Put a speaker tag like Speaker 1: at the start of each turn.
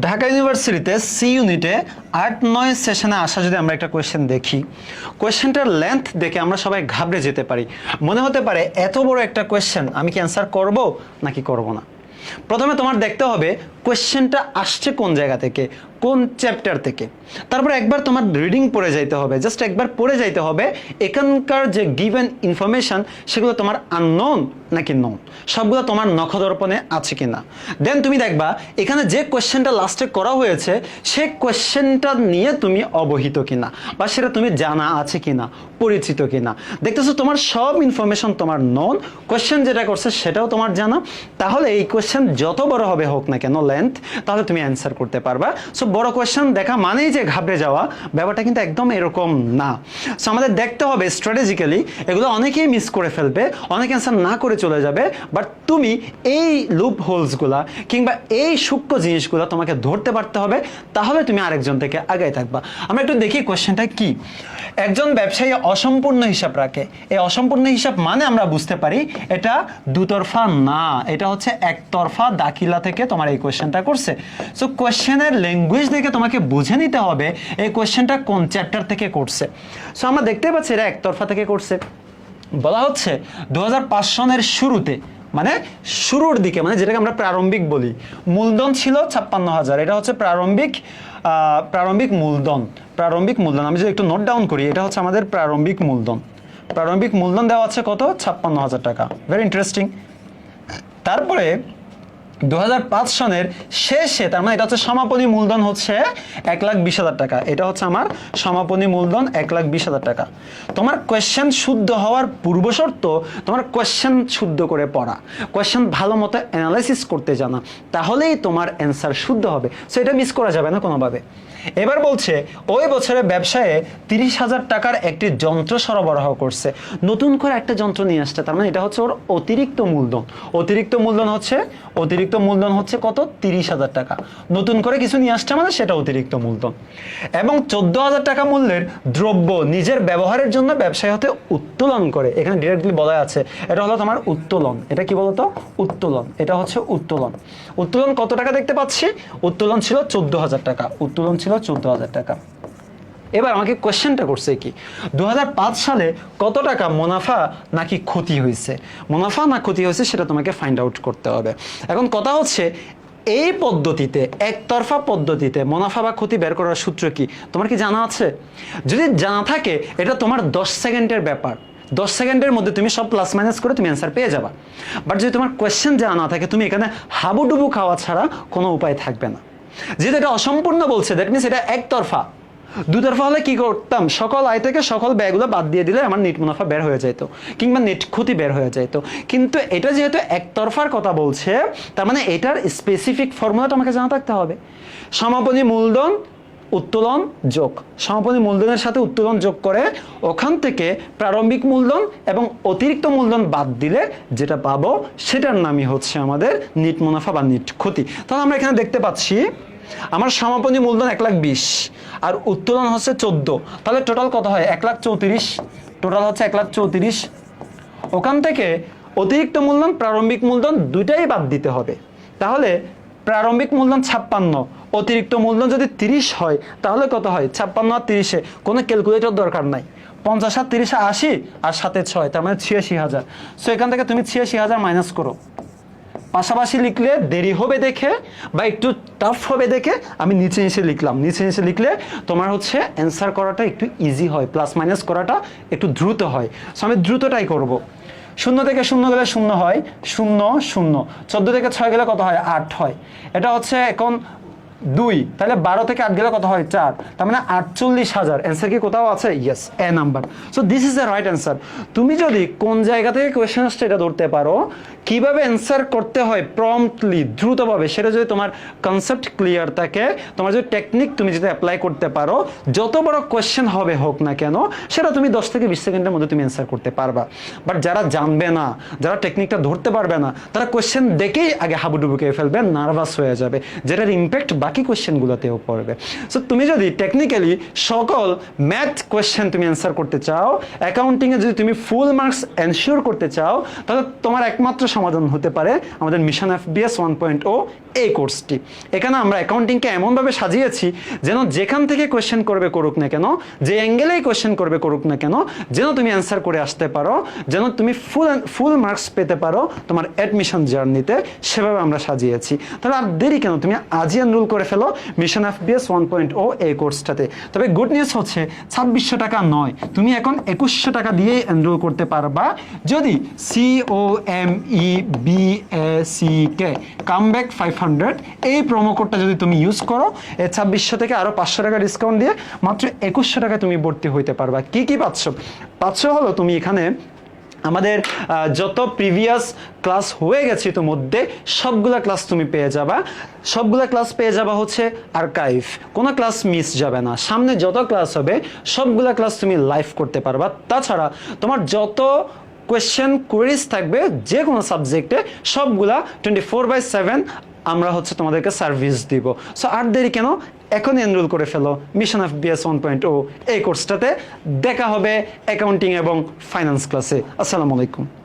Speaker 1: ঢাকা ইউনিভার্সিটিতে সি ইউনিটে আট, নয় সেশনে আসা যদি আমরা একটা কোয়েশ্চেন দেখি কোয়েশ্চেনটার লেন্থ দেখে আমরা সবাই ঘাবড়ে যেতে পারি। মনে হতে পারে এত বড় একটা কোয়েশ্চেন আমি কি অ্যান্সার করব নাকি করব না? প্রথমে তোমার দেখতে হবে কোয়েশ্চেনটা আসছে কোন জায়গা থেকে? কোন চ্যাপ্টার থেকে? তারপর একবার তোমার রিডিং পড়ে যাইতে হবে জাস্ট একবার পড়ে যাইতে হবে, এখানকার যে গিভেন ইনফরমেশন সেগুলো তোমার আননোন নাকি নন সবগুলো তোমার নখদর্পণে আছে কি না দেন তুমি দেখবা, এখানে যে কোয়েশ্চেনটা লাস্টে করা হয়েছে, সে কোয়েশ্চেনটা নিয়ে তুমি অবহিত কিনা? বা সেটা তুমি জানা আছে কিনা? পরিচিত কিনা? দেখতেছো তোমার সব ইনফরমেশন তোমার নন কোয়েশ্চেন যেটা করছে সেটাও তোমার জানা। তাহলে এই কোয়েশ্চেন যত বড় হবে হোক না কেন লেন্থ তাহলে তুমি অ্যান্সার করতে পারবা। সো বড় কোয়েশ্চেন দেখা মানেই যে ঘাবড়ে যাওয়া, ব্যাপারটা কিন্তু একদম এরকম না। সো আমাদের দেখতে হবে স্ট্র্যাটেজিক্যালি এগুলো অনেকেই মিস করে ফেলবে, অনেক অ্যান্সার না করে চলে যাবে বাট তুমি এই লুপ হোলসগুলা কিংবা এই সূক্ষ্ম জিনিসগুলো তোমাকে ধরতে পারতে হবে, তাহলে তুমি আরেকজন থেকে আগায় থাকবা। আমরা একটু দেখি কোয়েশ্চেনটা কি? একজন ব্যবসায়ী অসম্পূর্ণ হিসাব রাখে। এই অসম্পূর্ণ হিসাব মানে আমরা বুঝতে পারি এটা দুতরফা না, এটা হচ্ছে একতরফা দাখিলা থেকে তোমার এই কোয়েশ্চেনটা করছে। সো কোয়েশ্চেনের ল্যাঙ্গুয়েজ দেখে তোমাকে বুঝে নিতে হবে এই কোয়েশ্চেনটা কোন চ্যাপ্টার থেকে করছে। সো আমরা দেখতে পাচ্ছি এটা একতরফা থেকে করছে। বলা হচ্ছে দু সনের শুরুতে মানে শুরুর দিকে মানে যেটাকে আমরা প্রারম্ভিক বলি, মূলধন ছিল ছাপ্পান্ন হাজার। এটা হচ্ছে প্রারম্ভিক প্রারম্ভিক মূলধন। প্রারম্ভিক মূলধন, আমি যদি একটু নোট ডাউন করি, এটা হচ্ছে আমাদের প্রারম্ভিক মূলধন। প্রারম্ভিক মূলধন দেওয়া আছে কত? ছাপ্পান্ন হাজার টাকা। ভেরি ইন্টারেস্টিং তারপরে দু সনের শেষে, তার মানে এটা হচ্ছে সমাপনী মূলধন হচ্ছে এক লাখ বিশ হাজার টাকা। এটা হচ্ছে আমার সমাপনী মূলধন এক লাখ বিশ হাজার টাকা। তোমার কোয়েশ্চেন শুদ্ধ হওয়ার পূর্বশর্ত তোমার কোয়েশ্চেন শুদ্ধ করে পড়া। কোয়েশ্চেন ভালো মতো অ্যানালাইসিস করতে জানা। তাহলেই তোমার অ্যান্সার শুদ্ধ হবে। সো এটা মিস করা যাবে না কোনোভাবে। এবার বলছে, ওই বছরে ব্যবসায়ে তিরিশ হাজার টাকার একটি যন্ত্র সরবরাহ করছে। নতুন করে একটা যন্ত্র নিয়ে আসছে, তার মানে এটা হচ্ছে ওর অতিরিক্ত মূলধন। অতিরিক্ত মূলধন হচ্ছে, অতিরিক্ত মূলধন হচ্ছে কত? তিরিশ হাজার টাকা। নতুন করে কিছু নিয়ে আসছে মানে সেটা অতিরিক্ত মূলধন। এবং চোদ্দ হাজার টাকা মূল্যের দ্রব্য নিজের ব্যবহারের জন্য ব্যবসায় হতে উত্তোলন করে। এখানে ডিরেক্টলি বলা আছে, এটা হলো তোমার উত্তোলন। এটা কি বলতো? উত্তোলন। এটা হচ্ছে উত্তোলন। উত্তোলন কত টাকা দেখতে পাচ্ছি? উত্তোলন ছিল চোদ্দ হাজার টাকা। উত্তোলন ছিল চোদ্দ হাজার টাকা। এবার আমাকে কোয়েশ্চেনটা করছে কি দু হাজার পাঁচ সালে কত টাকা মুনাফা নাকি ক্ষতি হয়েছে? মুনাফা না ক্ষতি হয়েছে সেটা তোমাকে ফাইন্ড আউট করতে হবে। এখন কথা হচ্ছে, এই পদ্ধতিতে, একতরফা পদ্ধতিতে মুনাফা বা ক্ষতি বের করার সূত্র কি? তোমার কি জানা আছে? যদি জানা থাকে, এটা তোমার দশ সেকেন্ডের ব্যাপার। দশ সেকেন্ডের মধ্যে তুমি সব প্লাস মাইনাস করে তুমি অ্যান্সার পেয়ে যাবা। বাট যদি তোমার কোয়েশ্চেন জানা থাকে, তুমি এখানে হাবুডুবু খাওয়া ছাড়া কোনো উপায় থাকবে না। যেহেতু এটা অসম্পূর্ণ বলছে দ্যাট মিনস এটা একতরফা। দুতরফা হলে কি করতাম? সকল আয় থেকে সকল ব্যয়গুলো বাদ দিয়ে দিলে আমার নেট মুনাফা বের হয়ে যেত কিংবা নেট ক্ষতি বের হয়ে যেত কিন্তু এটা যেহেতু একতরফার কথা বলছে, তার মানে এটার স্পেসিফিক ফর্মুলাটা আমাকে জানা থাকতে হবে। সমাপনী মূলধন উত্তোলন যোগ। সমাপনী মূলধনের সাথে উত্তোলন যোগ করে ওখান থেকে প্রারম্ভিক মূলধন এবং অতিরিক্ত মূলধন বাদ দিলে যেটা পাবো সেটার নামই হচ্ছে আমাদের নিট মুনাফা বা নিট ক্ষতি। তাহলে আমরা এখানে দেখতে পাচ্ছি আমার সমাপনী মূলধন এক লাখ বিশ আর উত্তোলন হচ্ছে চোদ্দ। তাহলে টোটাল কত হয়? এক লাখ চৌত্রিশ। টোটাল হচ্ছে এক লাখ চৌত্রিশ। ওখান থেকে অতিরিক্ত মূলধন, প্রারম্ভিক মূলধন দুইটাই বাদ দিতে হবে। তাহলে প্রারম্ভিক মূলধন ছাপ্পান্ন, অতিরিক্ত মূলধন যদি তিরিশ হয়, তাহলে কত হয়? ছাপ্পান্ন আর তিরিশে, কোনো ক্যালকুলেটর দরকার নাই। পঞ্চাশ আর তিরিশে আশি আর সাথে ছয়, তার মানে ছিয়াশি হাজার। সো এখান থেকে তুমি ছিয়াশি হাজার মাইনাস করো। পাশাপাশি লিখলে দেরি হবে দেখে বা একটু টাফ হবে দেখে আমি নিচে এসে লিখলাম। নিচে এসে লিখলে তোমার হচ্ছে অ্যান্সার করাটা একটু ইজি হয় প্লাস মাইনাস করাটা একটু দ্রুত হয়। সো আমি দ্রুতটাই করব। শূন্য থেকে শূন্য গেলে শূন্য হয়। শূন্য শূন্য। চোদ্দ থেকে ছয় গেলে কত হয়? আট হয়। এটা হচ্ছে এখন দুই। তাহলে বারো থেকে আট গেলে কত হয়? চার। তার মানে আটচল্লিশ হাজার। অ্যান্সার কি কোথাও আছে? Yes a number so this is the right answer তুমি যদি কোন জায়গা থেকে কোয়েশ্চেন এটা ধরতে পারো। কীভাবে অ্যান্সার করতে হয় প্রম্পটলি দ্রুতভাবে, সেটা যদি তোমার কনসেপ্ট ক্লিয়ার থাকে, তোমার যদি টেকনিক তুমি যদি অ্যাপ্লাই করতে পারো, যত বড় কোয়েশ্চেন হবে হোক না কেন, সেটা তুমি দশ থেকে বিশ সেকেন্ডের মধ্যে তুমি অ্যান্সার করতে পারবা। বাট যারা জানবে না, যারা টেকনিকটা ধরতে পারবে না, তারা কোয়েশ্চেন দেখেই আগে হাবুডুবু খেয়ে ফেলবে নার্ভাস হয়ে যাবে, যেটার ইম্প্যাক্ট বাকি বাকি কোয়েশ্চেনগুলোতেও পড়বে। সো তুমি যদি টেকনিক্যালি সকল ম্যাথ কোয়েশ্চেন তুমি অ্যান্সার করতে চাও অ্যাকাউন্টিংয়ে যদি তুমি ফুল মার্কস এনশিওর করতে চাও, তাহলে তোমার একমাত্র সমাধান হতে পারে আমাদের mission F BS one point o এই কোর্সটি। এখানে আমরা অ্যাকাউন্টিংকে এমনভাবে সাজিয়েছি যেন যেখান থেকে কোয়েশ্চেন করবে করুক না কেন, যে অ্যাঙ্গেলেই কোয়েশ্চেন করবে করুক না কেন, যেন তুমি অ্যান্সার করে আসতে পারো, যেন তুমি ফুল ফুল মার্কস পেতে পারো তোমার অ্যাডমিশন জার্নিতে সেভাবে আমরা সাজিয়েছি। তাহলে আর দেরি কেন? তুমি আজই এনরোল করে ফেলো mission F BS one point o এই কোর্সটাতে। তবে গুড নিউজ হচ্ছে ছাব্বিশশো টাকা নয়। তুমি এখন একুশশো টাকা দিয়ে এনরোল করতে পারবা। যদি C O M E B A C K comeback five hundred এই প্রোমো কোডটা যদি তুমি ইউজ করো এই ছাব্বিশশো থেকে আরও পাঁচশো টাকা ডিসকাউন্ট দিয়ে মাত্র একুশশো টাকা তুমি ভর্তি হইতে পারবা। কি কি পাচ্ছ? পাচ্ছ হলো তুমি এখানে আমাদের যত প্রিভিয়াস ক্লাস হয়ে গেছে ইতিমধ্যে, সবগুলা ক্লাস তুমি পেয়ে যাবা। সবগুলা ক্লাস পেয়ে যাবা হচ্ছে আর্কাইভ কোনো ক্লাস মিস যাবে না। সামনে যত ক্লাস হবে, সবগুলা ক্লাস তুমি লাইভ করতে পারবা। তাছাড়া তোমার যত কোয়েশ্চেন কোয়েরিজ থাকবে যে কোনো সাবজেক্টে সবগুলা টোয়েন্টি ফোর বাই সেভেন আমরা হচ্ছে তোমাদেরকে সার্ভিস দিব। সো আর দেরি কেন? এখন এনরোল করে ফেলো mission of BS one point o এই কোর্সটাতে দেখা হবে অ্যাকাউন্টিং এবং ফাইন্যান্স ক্লাসে আসসালামু আলাইকুম।